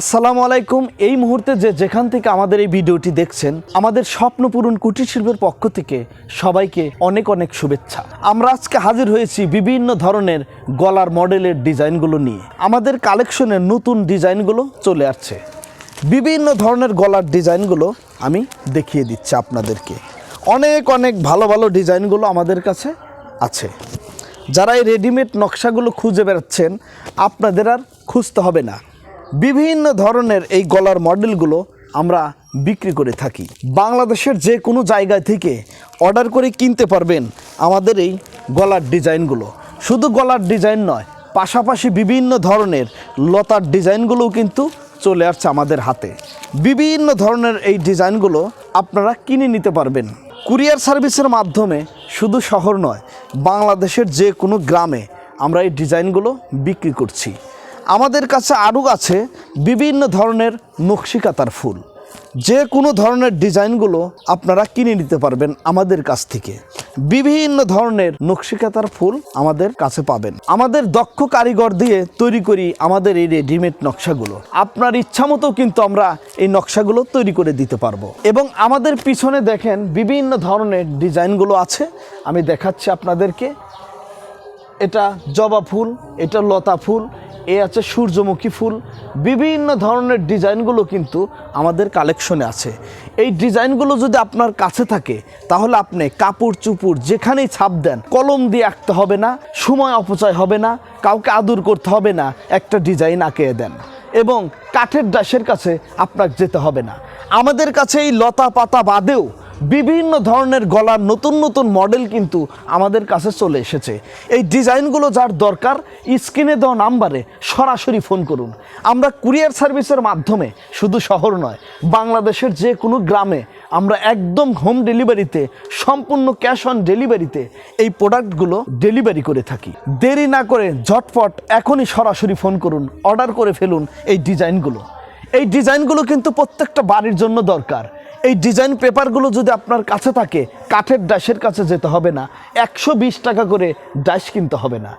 আসসালামু আলাইকুম। এই মুহূর্তে যে যেখান থেকে আমাদের এই ভিডিওটি দেখছেন, আমাদের স্বপ্ন পূরণ কুটির শিল্পের পক্ষ থেকে সবাইকে অনেক অনেক শুভেচ্ছা। আমরা আজকে হাজির হয়েছি বিভিন্ন ধরনের গলার মডেলের ডিজাইনগুলো নিয়ে। আমাদের কালেকশনের নতুন ডিজাইনগুলো চলে আসছে। বিভিন্ন ধরনের গলার ডিজাইনগুলো আমি দেখিয়ে দিচ্ছি আপনাদেরকে। অনেক অনেক ভালো ভালো ডিজাইনগুলো আমাদের কাছে আছে। যারা এই রেডিমেড নকশাগুলো খুঁজে বেড়াচ্ছেন, আপনাদের আর খুঁজতে হবে না। বিভিন্ন ধরনের এই গলার মডেলগুলো আমরা বিক্রি করে থাকি। বাংলাদেশের যে কোনো জায়গা থেকে অর্ডার করে কিনতে পারবেন আমাদের এই গলার ডিজাইনগুলো। শুধু গলার ডিজাইন নয়, পাশাপাশি বিভিন্ন ধরনের লতার ডিজাইনগুলোও কিন্তু চলে আসছে আমাদের হাতে। বিভিন্ন ধরনের এই ডিজাইনগুলো আপনারা কিনে নিতে পারবেন। কুরিয়ার সার্ভিসের মাধ্যমে শুধু শহর নয়, বাংলাদেশের যে কোনো গ্রামে আমরা এই ডিজাইনগুলো বিক্রি করছি। আমাদের কাছে আরও আছে বিভিন্ন ধরনের নকশিকাতার ফুল। যে কোনো ধরনের ডিজাইনগুলো আপনারা কিনে নিতে পারবেন আমাদের কাছ থেকে। বিভিন্ন ধরনের নকশিকাতার ফুল আমাদের কাছে পাবেন। আমাদের দক্ষ কারিগর দিয়ে তৈরি করি আমাদের এই রেডিমেড নকশাগুলো। আপনার ইচ্ছা মতো কিন্তু আমরা এই নকশাগুলো তৈরি করে দিতে পারব। এবং আমাদের পিছনে দেখেন বিভিন্ন ধরনের ডিজাইনগুলো আছে। আমি দেখাচ্ছি আপনাদেরকে। এটা জবা ফুল, এটা লতা ফুল এ আছে সূর্যমুখী ফুল। বিভিন্ন ধরনের ডিজাইনগুলো কিন্তু আমাদের কালেকশনে আছে। এই ডিজাইনগুলো যদি আপনার কাছে থাকে, তাহলে আপনি কাপড় চুপুর যেখানেই ছাপ দেন, কলম দিয়ে আঁকতে হবে না, সময় অপচয় হবে না, কাউকে আদর করতে হবে না, একটা ডিজাইন আঁকিয়ে দেন। এবং কাঠের ডাসের কাছে আপনার যেতে হবে না। আমাদের কাছে এই লতা পাতা বাদেও বিভিন্ন ধরনের গলার নতুন নতুন মডেল কিন্তু আমাদের কাছে চলে এসেছে। এই ডিজাইনগুলো যার দরকার, স্ক্রিনে দেওয়া নাম্বারে সরাসরি ফোন করুন। আমরা কুরিয়ার সার্ভিসের মাধ্যমে, শুধু শহর নয়, বাংলাদেশের যে কোনো গ্রামে আমরা একদম হোম ডেলিভারিতে সম্পূর্ণ ক্যাশ অন ডেলিভারিতে এই প্রোডাক্টগুলো ডেলিভারি করে থাকি। দেরি না করে ঝটপট এখনই সরাসরি ফোন করুন অর্ডার করে ফেলুন এই ডিজাইনগুলো। এই ডিজাইনগুলো কিন্তু প্রত্যেকটা বাড়ির জন্য দরকার। এই ডিজাইন পেপারগুলো যদি আপনার কাছে থাকে, কাঠের ডাশের কাছে যেতে হবে না। একশো বিশ টাকা করে ডাশ কিনতে হবে না।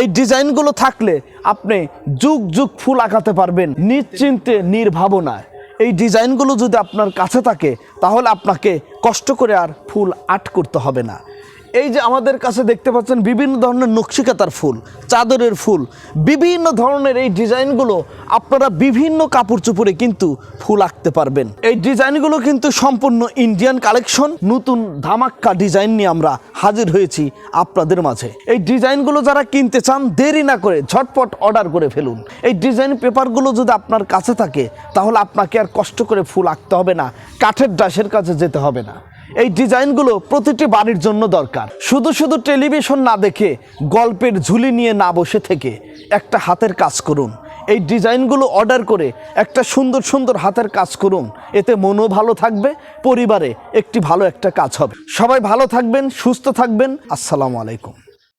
এই ডিজাইনগুলো থাকলে আপনি যুগ যুগ ফুল আঁকাতে পারবেন, নিশ্চিন্তে, নির্ভাবনায়। এই ডিজাইনগুলো যদি আপনার কাছে থাকে, তাহলে আপনাকে কষ্ট করে আর ফুল আর্ট করতে হবে না। এই যে আমাদের কাছে দেখতে পাচ্ছেন বিভিন্ন ধরনের নকশিকাতার ফুল, চাদরের ফুল, বিভিন্ন ধরনের এই ডিজাইনগুলো আপনারা বিভিন্ন কাপড় চুপড়ে কিন্তু ফুল আঁকতে পারবেন। এই ডিজাইনগুলো কিন্তু সম্পূর্ণ ইন্ডিয়ান কালেকশন নতুন ধামাক্কা ডিজাইন নিয়ে আমরা হাজির হয়েছি আপনাদের মাঝে। এই ডিজাইনগুলো যারা কিনতে চান, দেরি না করে ঝটপট অর্ডার করে ফেলুন। এই ডিজাইন পেপারগুলো যদি আপনার কাছে থাকে, তাহলে আপনাকে আর কষ্ট করে ফুল আঁকতে হবে না, কাঠের ডাসের কাছে যেতে হবে না। এই ডিজাইনগুলো প্রতিটি বাড়ির জন্য দরকার। শুধু শুধু টেলিভিশন না দেখে গল্পের ঝুলি নিয়ে না বসে থেকে একটা হাতের কাজ করুন। এই ডিজাইনগুলো অর্ডার করে একটা সুন্দর সুন্দর হাতের কাজ করুন। এতে মনও ভালো থাকবে, পরিবারে একটি ভালো একটা কাজ হবে। সবাই ভালো থাকবেন, সুস্থ থাকবেন। আসসালামু আলাইকুম।